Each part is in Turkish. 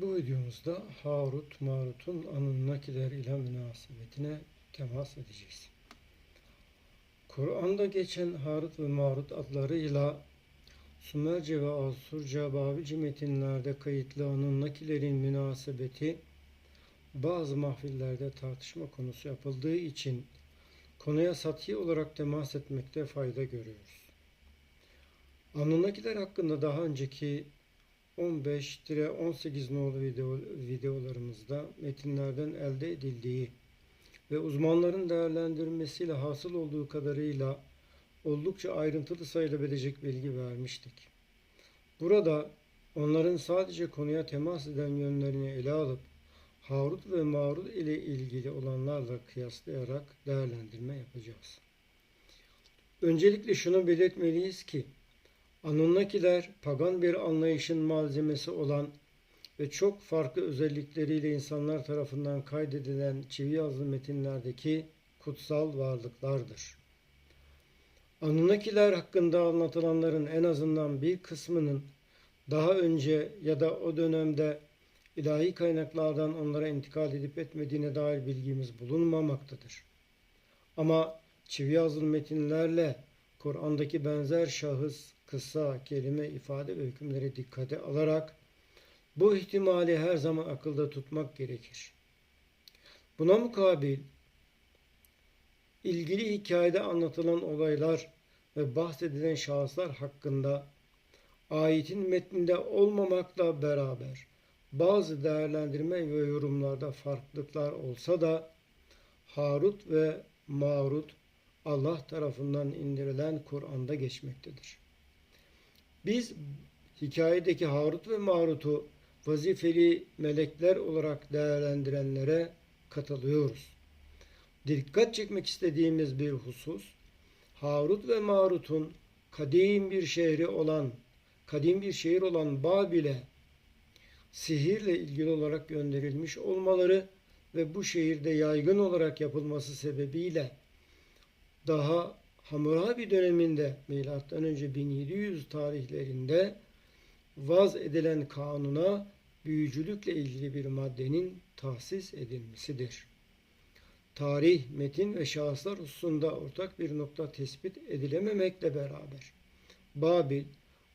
Bu videomuzda Harut Marut'un Anunnakiler ile münasebetine temas edeceğiz. Kur'an'da geçen Harut ve Marut adlarıyla Sümerce ve Asurca Babilce metinlerde kayıtlı Anunnakilerin münasebeti bazı mahfillerde tartışma konusu yapıldığı için konuya sathi olarak temas etmekte fayda görüyoruz. Anunnakiler hakkında daha önceki 15-18 nolu video, videolarımızda metinlerden elde edildiği ve uzmanların değerlendirmesiyle hasıl olduğu kadarıyla oldukça ayrıntılı sayılabilecek bilgi vermiştik. Burada onların sadece konuya temas eden yönlerini ele alıp Harut ve Marut ile ilgili olanlarla kıyaslayarak değerlendirme yapacağız. Öncelikle şunu belirtmeliyiz ki Anunnakiler pagan bir anlayışın malzemesi olan ve çok farklı özellikleriyle insanlar tarafından kaydedilen çivi yazılı metinlerdeki kutsal varlıklardır. Anunnakiler hakkında anlatılanların en azından bir kısmının daha önce ya da o dönemde ilahi kaynaklardan onlara intikal edip etmediğine dair bilgimiz bulunmamaktadır. Ama çivi yazılı metinlerle Kur'an'daki benzer şahıs, kısa, kelime, ifade ve hükümleri dikkate alarak bu ihtimali her zaman akılda tutmak gerekir. Buna mukabil ilgili hikayede anlatılan olaylar ve bahsedilen şahıslar hakkında ayetin metninde olmamakla beraber bazı değerlendirme ve yorumlarda farklılıklar olsa da Harut ve Marut Allah tarafından indirilen Kur'an'da geçmektedir. Biz hikayedeki Harut ve Marut'u vazifeli melekler olarak değerlendirenlere katılıyoruz. Dikkat çekmek istediğimiz bir husus, Harut ve Marut'un kadim bir şehri olan, kadim bir şehir olan Babil'e sihirle ilgili olarak gönderilmiş olmaları ve bu şehirde yaygın olarak yapılması sebebiyle daha Hammurabi döneminde milattan önce 1700 tarihlerinde vaz edilen kanuna büyücülükle ilgili bir maddenin tahsis edilmesidir. Tarih, metin ve şahıslar hususunda ortak bir nokta tespit edilememekle beraber Babil,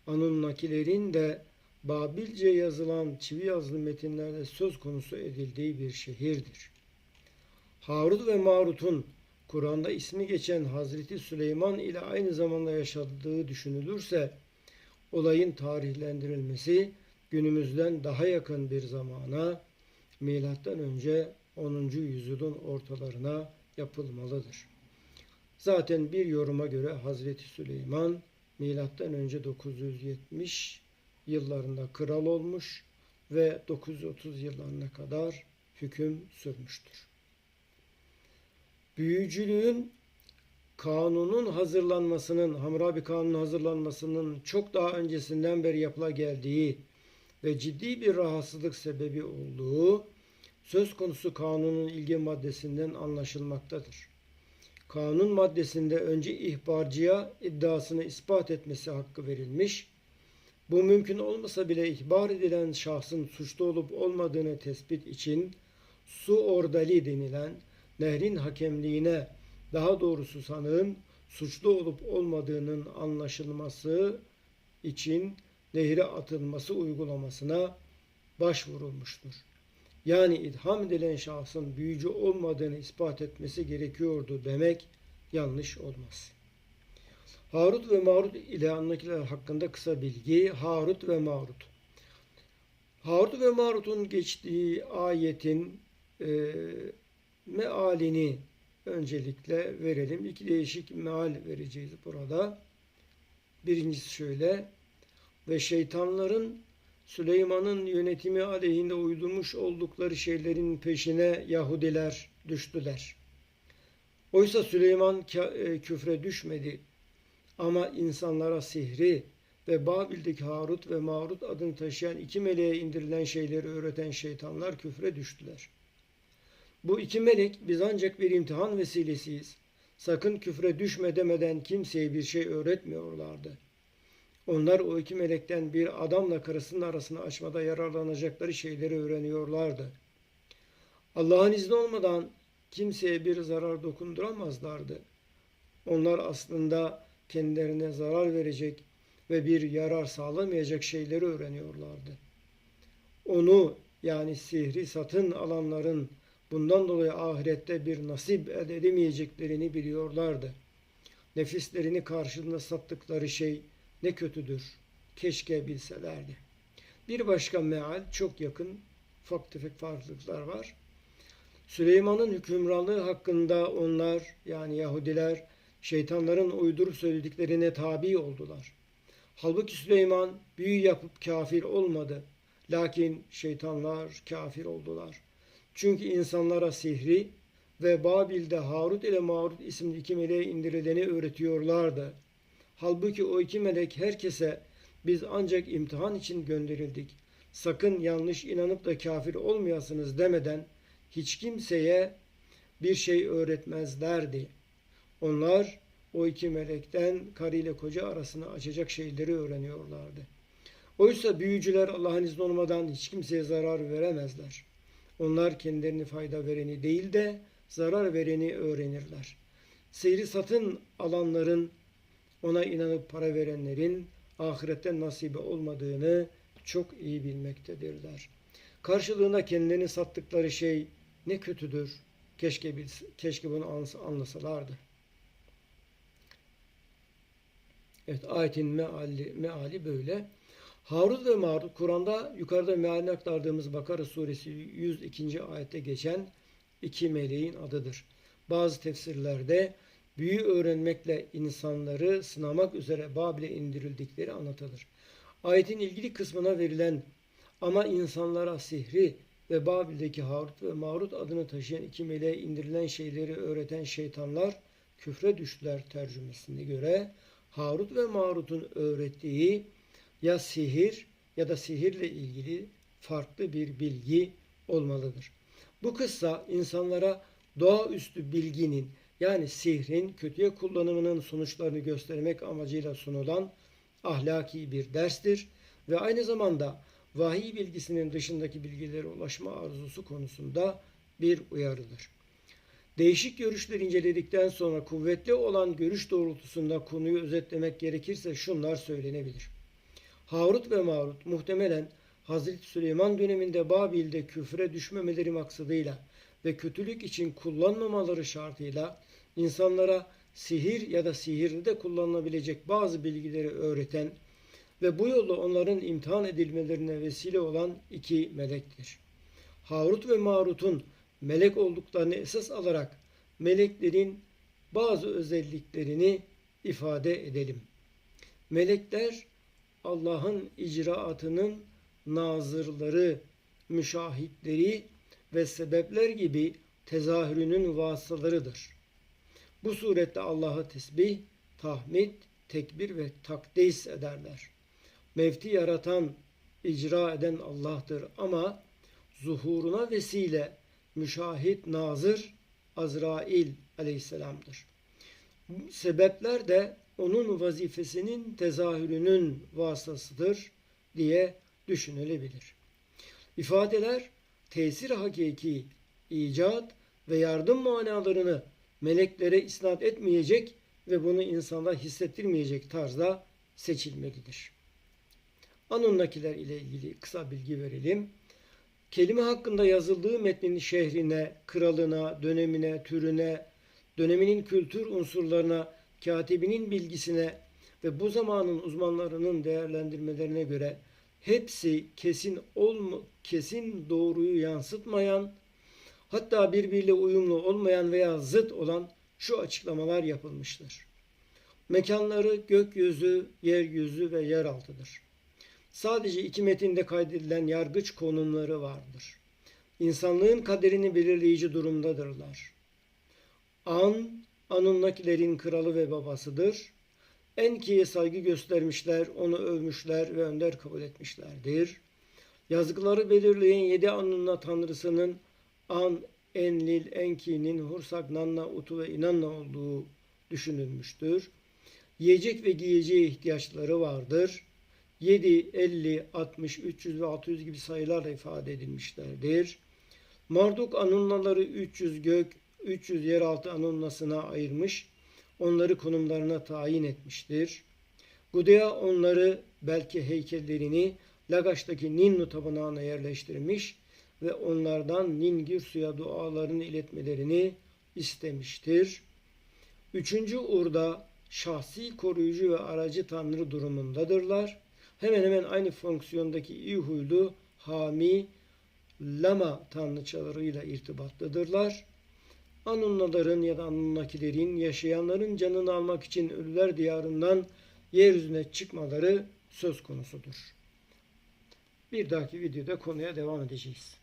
Anunnakilerin de Babilce yazılan çivi yazılı metinlerde söz konusu edildiği bir şehirdir. Harut ve Marut'un Kur'an'da ismi geçen Hazreti Süleyman ile aynı zamanda yaşadığı düşünülürse olayın tarihlendirilmesi günümüzden daha yakın bir zamana milattan önce 10. yüzyılın ortalarına yapılmalıdır. Zaten bir yoruma göre Hazreti Süleyman milattan önce 970 yıllarında kral olmuş ve 930 yıllarına kadar hüküm sürmüştür. Büyücülüğün kanunun hazırlanmasının, Hammurabi kanunun hazırlanmasının çok daha öncesinden beri yapıla geldiği ve ciddi bir rahatsızlık sebebi olduğu söz konusu kanunun ilgi maddesinden anlaşılmaktadır. Kanun maddesinde önce ihbarcıya iddiasını ispat etmesi hakkı verilmiş, bu mümkün olmasa bile ihbar edilen şahsın suçlu olup olmadığını tespit için su ordali denilen nehrin hakemliğine daha doğrusu sanığın suçlu olup olmadığının anlaşılması için nehre atılması uygulamasına başvurulmuştur. Yani idham edilen şahsın büyücü olmadığını ispat etmesi gerekiyordu demek yanlış olmaz. Harut ve Marut ile anlakiler hakkında kısa bilgi. Harut ve Marut. Harut ve Marut'un geçtiği ayetin e, mealini öncelikle verelim. İki değişik meal vereceğiz burada. Birincisi şöyle. Ve şeytanların Süleyman'ın yönetimi aleyhinde uydurmuş oldukları şeylerin peşine Yahudiler düştüler. Oysa Süleyman e, küfre düşmedi ama insanlara sihri ve Babil'deki Harut ve Marut adını taşıyan iki meleğe indirilen şeyleri öğreten şeytanlar küfre düştüler. Bu iki melek biz ancak bir imtihan vesilesiyiz. Sakın küfre düşme demeden kimseye bir şey öğretmiyorlardı. Onlar o iki melekten bir adamla karısının arasını açmada yararlanacakları şeyleri öğreniyorlardı. Allah'ın izni olmadan kimseye bir zarar dokunduramazlardı. Onlar aslında kendilerine zarar verecek ve bir yarar sağlamayacak şeyleri öğreniyorlardı. Onu yani sihri satın alanların bundan dolayı ahirette bir nasip edemeyeceklerini biliyorlardı. Nefislerini karşılığında sattıkları şey ne kötüdür. Keşke bilselerdi. Bir başka meal çok yakın ufak tefek farklılıklar var. Süleyman'ın hükümranlığı hakkında onlar yani Yahudiler şeytanların uydurup söylediklerine tabi oldular. Halbuki Süleyman büyü yapıp kafir olmadı. Lakin şeytanlar kafir oldular. Çünkü insanlara sihri ve Babil'de Harut ile Marut isimli iki meleğe indirileni öğretiyorlardı. Halbuki o iki melek herkese biz ancak imtihan için gönderildik. Sakın yanlış inanıp da kafir olmayasınız demeden hiç kimseye bir şey öğretmezlerdi. Onlar o iki melekten karı ile koca arasını açacak şeyleri öğreniyorlardı. Oysa büyücüler Allah'ın izni olmadan hiç kimseye zarar veremezler. Onlar kendilerini fayda vereni değil de zarar vereni öğrenirler. Seyri satın alanların ona inanıp para verenlerin ahirette nasibi olmadığını çok iyi bilmektedirler. Karşılığında kendilerini sattıkları şey ne kötüdür. Keşke keşke bunu anlasalardı. Evet ayetin meali, meali böyle. Harut ve Marut Kur'an'da yukarıda mealini aktardığımız Bakara suresi 102. ayette geçen iki meleğin adıdır. Bazı tefsirlerde büyü öğrenmekle insanları sınamak üzere Babil'e indirildikleri anlatılır. Ayetin ilgili kısmına verilen ama insanlara sihri ve Babil'deki Harut ve Marut adını taşıyan iki meleğe indirilen şeyleri öğreten şeytanlar küfre düştüler tercümesine göre Harut ve Marut'un öğrettiği ya sihir ya da sihirle ilgili farklı bir bilgi olmalıdır. Bu kıssa insanlara doğaüstü bilginin yani sihrin kötüye kullanımının sonuçlarını göstermek amacıyla sunulan ahlaki bir derstir ve aynı zamanda vahiy bilgisinin dışındaki bilgilere ulaşma arzusu konusunda bir uyarıdır. Değişik görüşleri inceledikten sonra kuvvetli olan görüş doğrultusunda konuyu özetlemek gerekirse şunlar söylenebilir. Harut ve Marut muhtemelen Hazreti Süleyman döneminde Babil'de küfre düşmemeleri maksadıyla ve kötülük için kullanmamaları şartıyla insanlara sihir ya da sihirde kullanılabilecek bazı bilgileri öğreten ve bu yolla onların imtihan edilmelerine vesile olan iki melektir. Harut ve Marut'un melek olduklarını esas alarak meleklerin bazı özelliklerini ifade edelim. Melekler Allah'ın icraatının nazırları, müşahitleri ve sebepler gibi tezahürünün vasıtalarıdır. Bu surette Allah'ı tesbih, tahmid, tekbir ve takdis ederler. Mevti yaratan, icra eden Allah'tır ama zuhuruna vesile müşahit nazır Azrail aleyhisselamdır. Sebepler de onun vazifesinin tezahürünün vasıtasıdır diye düşünülebilir. İfadeler tesir hakiki, icat ve yardım manalarını meleklere isnat etmeyecek ve bunu insanlar hissettirmeyecek tarzda seçilmelidir. Anunnakiler ile ilgili kısa bilgi verelim. Kelime hakkında yazıldığı metnin şehrine, kralına, dönemine, türüne, döneminin kültür unsurlarına, katibinin bilgisine ve bu zamanın uzmanlarının değerlendirmelerine göre hepsi kesin olma, kesin doğruyu yansıtmayan, hatta birbiriyle uyumlu olmayan veya zıt olan şu açıklamalar yapılmıştır. Mekanları gökyüzü, yeryüzü ve yeraltıdır. Sadece iki metinde kaydedilen yargıç konumları vardır. İnsanlığın kaderini belirleyici durumdadırlar. An, Anunnakilerin kralı ve babasıdır. Enki'ye saygı göstermişler, onu övmüşler ve önder kabul etmişlerdir. Yazgıları belirleyen yedi Anunna tanrısının An, Enlil, Enki'nin Hursak, Nanna, Utu ve İnanna olduğu düşünülmüştür. Yiyecek ve giyeceğe ihtiyaçları vardır. 7, 50, 60, 300 ve 600 gibi sayılarla ifade edilmişlerdir. Marduk Anunnaları 300 gök, 300 yeraltı Anunnasına ayırmış, onları konumlarına tayin etmiştir. Gudea onları belki heykellerini Lagaş'taki Ninnu tapınağına yerleştirmiş ve onlardan Ningir suya dualarını iletmelerini istemiştir. Üçüncü urda şahsi koruyucu ve aracı tanrı durumundadırlar. Hemen hemen aynı fonksiyondaki iyi huylu Hami, Lama tanrıçalarıyla irtibatlıdırlar. Anunnaların ya da Anunnakilerin yaşayanların canını almak için ölüler diyarından yeryüzüne çıkmaları söz konusudur. Bir dahaki videoda konuya devam edeceğiz.